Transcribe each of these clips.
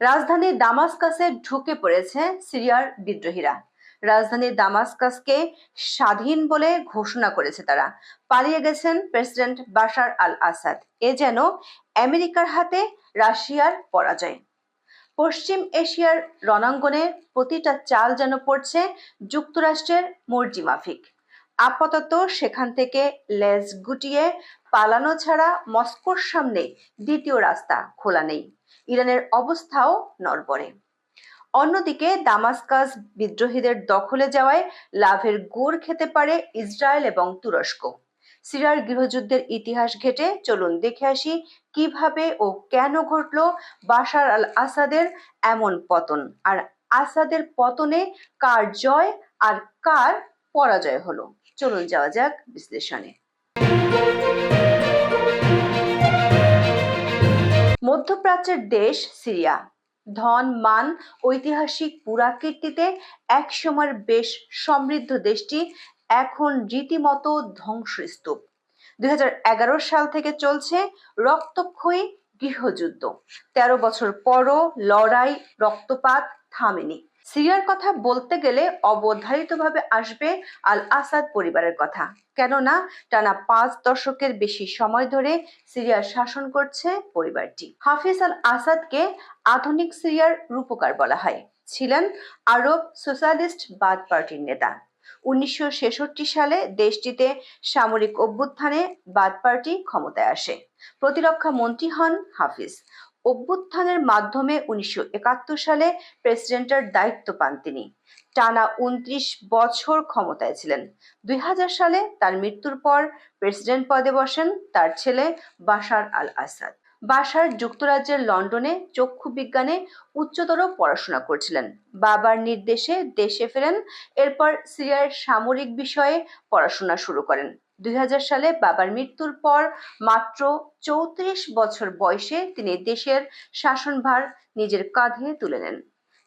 রাজধানী দামাস্কাসে ঢুকে পড়েছে সিরিয়ার বিদ্রোহীরা। রাজধানী দামাস্কাসকে স্বাধীন বলে ঘোষণা করেছে তারা। পালিয়ে গেছেন প্রেসিডেন্ট বাশার আল আসাদ এ যেন আমেরিকার হাতে রাশিয়ার পরাজয়। পশ্চিম এশিয়ার রণাঙ্গনে প্রতিটা চাল যেন পড়ছে যুক্তরাষ্ট্রের মর্জি মাফিক। আপাতত সেখান থেকে লেজ গুটিয়ে পালানো ছাড়া মস্কোর সামনে দ্বিতীয় রাস্তা খোলা নেই। ইরানের অবস্থাও নড়বড়ে। অন্যদিকে দামাস্কাস বিদ্রোহীদের দখলে যাওয়ায় লাভের গুড় খেতে পারে ইসরায়েল এবং তুরস্ক। সিরিয়ার গৃহযুদ্ধের ইতিহাস ঘেটে চলুন দেখে আসি কীভাবে ও কেন ঘটল বাশার আল আসাদের এমন পতন। আর আসাদের পতনে কার জয় আর কার পরাজয় হলো? চলুন যাওয়া যাক বিশ্লেষণে। মধ্যপ্রাচ্যের দেশ সিরিয়া। ধন, মান, ঐতিহাসিক পুরাকীর্তিতে একসময়ের বেশ সমৃদ্ধ দেশটি এখন রীতিমতো ধ্বংসস্তূপ। দুই হাজার এগারো সাল থেকে চলছে রক্তক্ষয়ী গৃহযুদ্ধ। তেরো বছর পরও লড়াই, রক্তপাত থামেনি। সিরিয়ার কথা বলতে গেলে অবধারিতভাবে আসবে আল আসাদ পরিবারের কথা। কেননা, টানা পাঁচ দশকের বেশি সময় ধরে সিরিয়ার শাসন করছে পরিবারটি। হাফিজ আল আসাদকে আধুনিক সিরিয়ার রূপকার বলা হয়। ছিলেন আরব সোশ্যালিস্ট বাদ পার্টির নেতা। উনিশশো ছেষট্টি সালে দেশটিতে সামরিক অভ্যুত্থানে বাদ পার্টি ক্ষমতায় আসে। প্রতিরক্ষা মন্ত্রী হন হাফিজ। অভ্যুত্থানের মাধ্যমে উনিশশো একাত্তর সালে প্রেসিডেন্টের দায়িত্ব পান তিনি। টানা উনত্রিশ বছর ক্ষমতায় ছিলেন। দুই হাজার সালে তার মৃত্যুর পর প্রেসিডেন্ট পদে বসেন তার ছেলে বাশার আল আসাদ বাসার যুক্তরাজ্যের লন্ডনে চক্ষু বিজ্ঞানে উচ্চতর পড়াশোনা করছিলেন। বাবার নির্দেশে দেশে ফেরেন, এরপর সিরিয়ার সামরিক বিষয়ে পড়াশোনা শুরু করেন। দুই সালে বাবার মৃত্যুর পর মাত্র চৌত্রিশ বছর বয়সে তিনি দেশের শাসনভার নিজের কাঁধে তুলে নেন।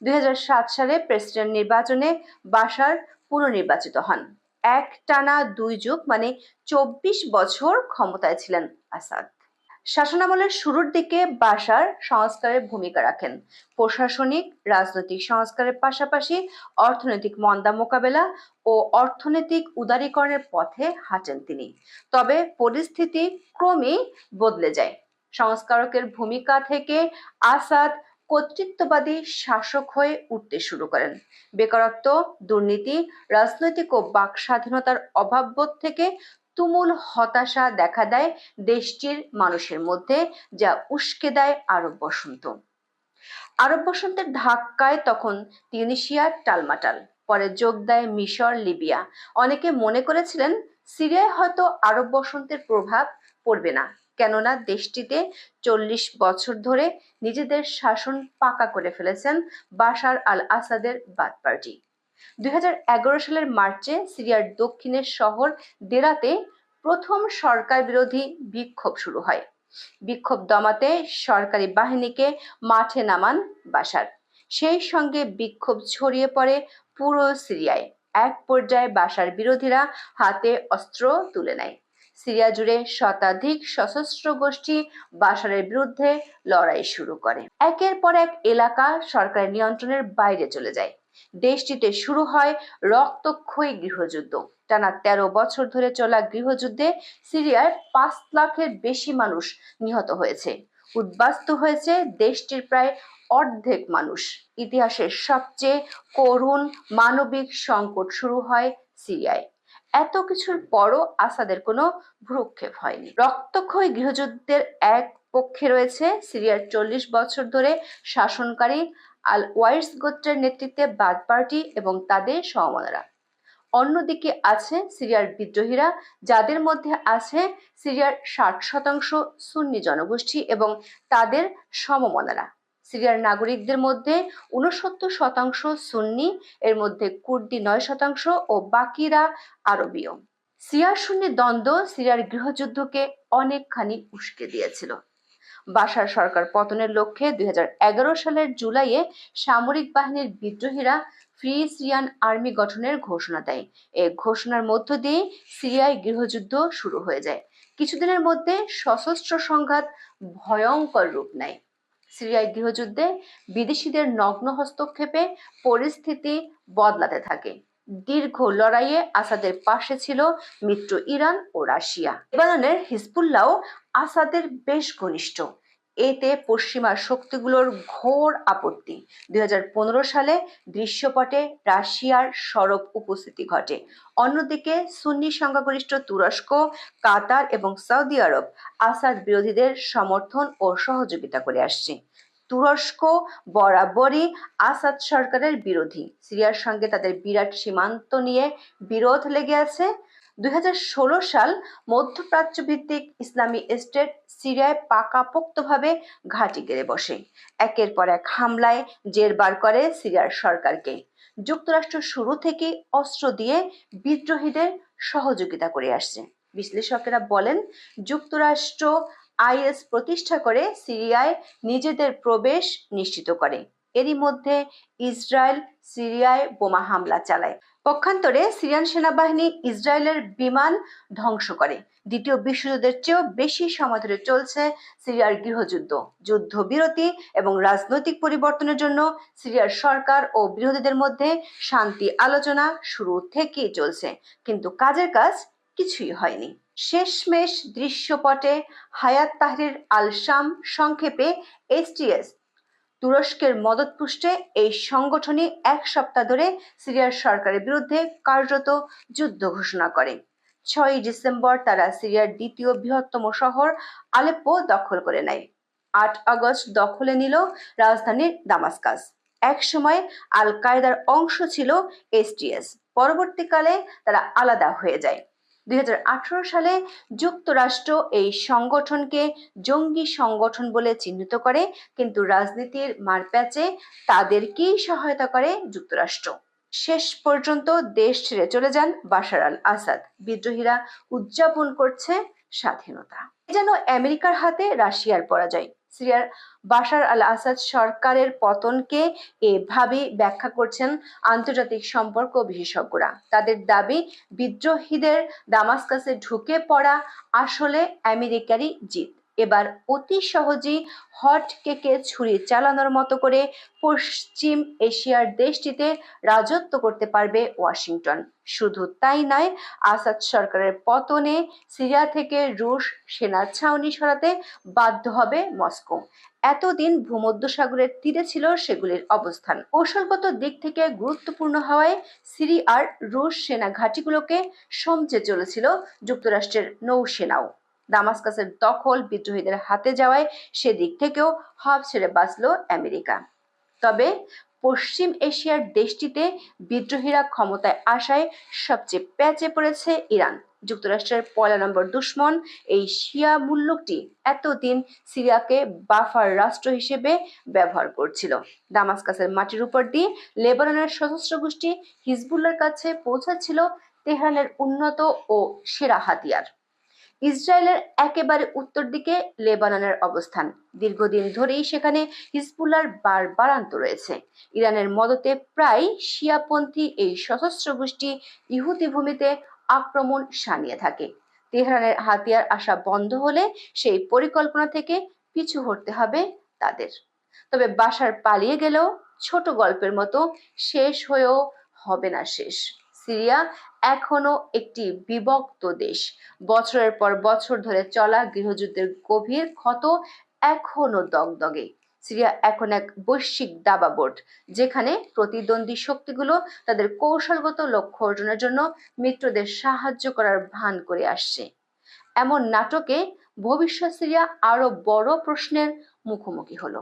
দুই হাজার সাত সালে প্রেসিডেন্ট নির্বাচনে বাসার পুনর্নির্বাচিত হন। এক টানা দুই যুগ মানে চব্বিশ বছর ক্ষমতায় ছিলেন আসাদ। শাসনামলের শুরুর দিকে বাসার সংস্কারের ভূমিকা রাখেন। প্রশাসনিক, রাজনৈতিক সংস্কারের পাশাপাশি অর্থনৈতিক মন্দা মোকাবেলা ও অর্থনৈতিক উদারীকরণের পথে হাঁটেন তিনি। তবে পরিস্থিতি ক্রমেই বদলে যায়। সংস্কারকের ভূমিকা থেকে আসাদ কর্তৃত্ববাদী শাসক হয়ে উঠতে শুরু করেন। বেকারত্ব, দুর্নীতি, রাজনৈতিক ও বাক স্বাধীনতার অভাববোধ থেকে তুমুল হতাশা দেখা দেয় দেশটির মানুষের মধ্যে, যা উস্কে দেয় আরব বসন্ত। আরব বসন্তের ধাক্কায় তখন তিউনিশিয়া টালমাটাল, পরে যোগ দেয় মিশর, লিবিয়া। অনেকে মনে করেছিলেন, সিরিয়ায় হয়তো আরব বসন্তের প্রভাব পড়বে না, কেননা দেশটিতে চল্লিশ বছর ধরে নিজেদের শাসন পাকা করে ফেলেছেন বাশার আল আসাদের বাদ পার্টি। দুই হাজার এগারো সালের মার্চে সিরিয়ার দক্ষিণের শহর দেরাতে প্রথম সরকার বিরোধী বিক্ষোভ শুরু হয়। বিক্ষোভ দমাতে সরকারি বাহিনীকে মাঠে নামান বাসার। সেই সঙ্গে বিক্ষোভ ছড়িয়ে পড়ে পুরো সিরিয়ায়। এক পর্যায়ে বাসার বিরোধীরা হাতে অস্ত্র তুলে নেয়। সিরিয়া জুড়ে শতাধিক সশস্ত্র গোষ্ঠী বাসারের বিরুদ্ধে লড়াই শুরু করে। একের পর এক এলাকা সরকারের নিয়ন্ত্রণের বাইরে চলে যায়। দেশটিতে শুরু হয় রক্তক্ষয়ী গৃহযুদ্ধ। টানা তেরো বছর ধরে চলা গৃহযুদ্ধে সিরিয়ার পাঁচ লাখের বেশি মানুষ নিহত হয়েছে। উদ্বাস্ত হয়েছে দেশটির প্রায় অর্ধেক মানুষ। ইতিহাসের সবচেয়ে করুণ মানবিক সংকট শুরু হয় সিরিয়ায়। এত কিছুর পরও আসাদের কোনো ভ্রুক্ষেপ হয়নি। রক্তক্ষয়ী গৃহযুদ্ধের এক পক্ষে রয়েছে সিরিয়ার চল্লিশ বছর ধরে শাসনকারী আল ওয়াইস গোত্রের নেতৃত্বে বাদ পার্টি এবং তাদের সহমনারা অন্যদিকে আছে সিরিয়ার বিদ্রোহীরা, যাদের মধ্যে আছে সিরিয়ার ষাট শতাংশ সুন্নি জনগোষ্ঠী এবং তাদের সমমনারা। সিরিয়ার নাগরিকদের মধ্যে উনসত্তর শতাংশ সুন্নি, এর মধ্যে কুর্দি নয় শতাংশ ও বাকিরা আরবীয়। সিরিয়ার সুন্নি দ্বন্দ্ব সিরিয়ার গৃহযুদ্ধকে অনেকখানি উস্কে দিয়েছিল। বাসার সরকার পতনের লক্ষ্যে দুই হাজার এগারো সালের জুলাইয়ে সামরিক বাহিনীর বিদ্রোহীরা ফ্রি সিরিয়ান আর্মি গঠনের ঘোষণা দেয়। এ ঘোষণার মধ্য দিয়ে সিরিয়ায় গৃহযুদ্ধ শুরু হয়ে যায়। কিছুদিনের মধ্যে সশস্ত্র সংঘাত ভয়ঙ্কর রূপ নেয়। সিরিয়ায় গৃহযুদ্ধে বিদেশিদের নগ্ন হস্তক্ষেপে পরিস্থিতি বদলাতে থাকে। দীর্ঘ লড়াইয়ে আসাদের পাশে ছিল মিত্র ইরান ও রাশিয়া। লেবাননের হিজবুল্লাহ আসাদের বেশ ঘনিষ্ঠ। এতে পশ্চিমা শক্তিগুলোর ঘোর আপত্তি। দুই হাজার পনেরো সালে দৃশ্যপটে রাশিয়ার সরব উপস্থিতি ঘটে। অন্যদিকে সুন্নি সংখ্যাগরিষ্ঠ তুরস্ক, কাতার এবং সৌদি আরব আসাদ বিরোধীদের সমর্থন ও সহযোগিতা করে আসছে। তুরস্ক বরাবরই আসাদ সরকারের বিরোধী। সিরিয়ার সঙ্গে তাদের বিরাট সীমান্ত নিয়ে বিরোধ লেগে আছে। দুই সাল মধ্যপ্রাচ্য ভিত্তিক ইসলামী স্টেট সিরিয়ায় পাকাপোক্তভাবে ঘাঁটি গেড়ে বসে। একের পর এক হামলায় জেরবার করে সিরিয়ার সরকারকে। যুক্তরাষ্ট্র শুরু থেকে অস্ত্র দিয়ে বিদ্রোহীদের সহযোগিতা করে আসছে। বিশ্লেষকেরা বলেন, যুক্তরাষ্ট্র আইএস প্রতিষ্ঠা করে সিরিয়ায় নিজেদের প্রবেশ নিশ্চিত করে। এরই মধ্যে ইসরায়েল সিরিয়ায় বোমা হামলা চালায়। পক্ষান্তরে সিরিয়ান সেনাবাহিনী ইসরায়েলের বিমান ধ্বংস করে। দ্বিতীয় বিশ্বযুদ্ধের চেয়েও বেশি সময় ধরে চলছে সিরিয়ার গৃহযুদ্ধ। যুদ্ধবিরতি এবং রাজনৈতিক পরিবর্তনের জন্য সিরিয়ার সরকার ও বিরোধীদের মধ্যে শান্তি আলোচনা শুরু থেকেই চলছে। কিন্তু কাজের কাজ কিছুই হয়নি। শেষমেশ দৃশ্যপটে হায়াত তাহরির আল শাম সংক্ষেপে এসটিএস তুরস্কের মদতপুষ্টে এই সংগঠনই এক সপ্তাহ ধরে সিরিয়ার সরকারের বিরুদ্ধে কার্যত যুদ্ধ ঘোষণা করে। ছয়ই ডিসেম্বর তারা সিরিয়ার দ্বিতীয় বৃহত্তম শহর আলেপ্পো দখল করে নেয়। আট আগস্ট দখলে নিল রাজধানীর দামাস্কাস। এক সময় আল কায়দার অংশ ছিল এসটিএস পরবর্তীকালে তারা আলাদা হয়ে যায়। দুই সালে যুক্তরাষ্ট্র এই সংগঠনকে জঙ্গি সংগঠন বলে চিহ্নিত করে, কিন্তু রাজনীতির মারপ্যাচে তাদেরকেই সহায়তা করে যুক্তরাষ্ট্র। শেষ পর্যন্ত দেশ ছেড়ে চলে যান বাশার আল আসাদ। বিদ্রোহীরা উদযাপন করছে স্বাধীনতা। যেন আমেরিকার হাতে রাশিয়ার পরাজয়। সিরিয়ার বাশার আল আসাদ সরকারের পতনকে এভাবে ব্যাখ্যা করছেন আন্তর্জাতিক সম্পর্ক বিশেষজ্ঞরা। তাদের দাবি, বিদ্রোহীদের দামাস্কাসে ঢুকে পড়া আসলে আমেরিকারই জিত। এবার অতি সহজেই হট কেকে ছুরি চালানোর মতো করে পশ্চিম এশিয়ার দেশটিতে রাজত্ব করতে পারবে ওয়াশিংটন। শুধু তাই নয়, আসাদ সরকারের পতনে সিরিয়া থেকে রুশ সেনা ছাউনি সরাতে বাধ্য হবে মস্কো। এতদিন ভূমধ্যসাগরের তীরে ছিল সেগুলির অবস্থান। কৌশলগত দিক থেকে গুরুত্বপূর্ণ হওয়ায় সিরিয়ার রুশ সেনা ঘাঁটিগুলোকে সমচে চলেছিল যুক্তরাষ্ট্রের নৌসেনাও। দামাস্কাসের দখল বিদ্রোহীদের হাতে যাওয়ায় সেদিক থেকেও হাফ ছেড়ে বাঁচল আমেরিকা। তবে পশ্চিম এশিয়ার দেশটিতে বিদ্রোহীরা ক্ষমতায় আসায় সবচেয়ে প্যাচে পড়েছে ইরান। যুক্তরাষ্ট্রের পয়লা নম্বর দুশ্মন এই শিয়া মূল্যটি এতদিন সিরিয়াকে বাফার রাষ্ট্র হিসেবে ব্যবহার করছিল। দামাস্কাসের মাটির উপর দিয়ে লেবাননের সশস্ত্র গোষ্ঠী হিজবুল্লার কাছে পৌঁছাচ্ছিল তেহরানের উন্নত ও সেরা হাতিয়ার। ইসরায়েলের একেবারে উত্তর দিকে লেবাননের অবস্থান। দীর্ঘদিন ধরেই সেখানে হিজবুল্লার বাড়ান্ত রয়েছে। ইরানের মদতে প্রায় শিয়াপন্থী এই সশস্ত্র গোষ্ঠী ইহুদি ভূমিতে আক্রমণ সানিয়ে থাকে। তেহরানের হাতিয়ার আসা বন্ধ হলে সেই পরিকল্পনা থেকে পিছু হটতে হবে তাদের। তবে বাসার পালিয়ে গেলেও ছোট গল্পের মতো শেষ হয়েও হবে না শেষ। সিরিয়া এখনও একটি বিভক্ত দেশ। বছরের পর বছর ধরে চলা গৃহযুদ্ধের গভীর ক্ষত এখনও দগদগে। সিরিয়া এখন এক বৈশ্বিক দাবাবোর্ড যেখানে প্রতিদ্বন্দ্বী শক্তিগুলো তাদের কৌশলগত লক্ষ্য অর্জনের জন্য মিত্রদের সাহায্য করার ভান করে আসছে। এমন নাটকে ভবিষ্যৎ সিরিয়া আরও বড় প্রশ্নের মুখোমুখি হলো।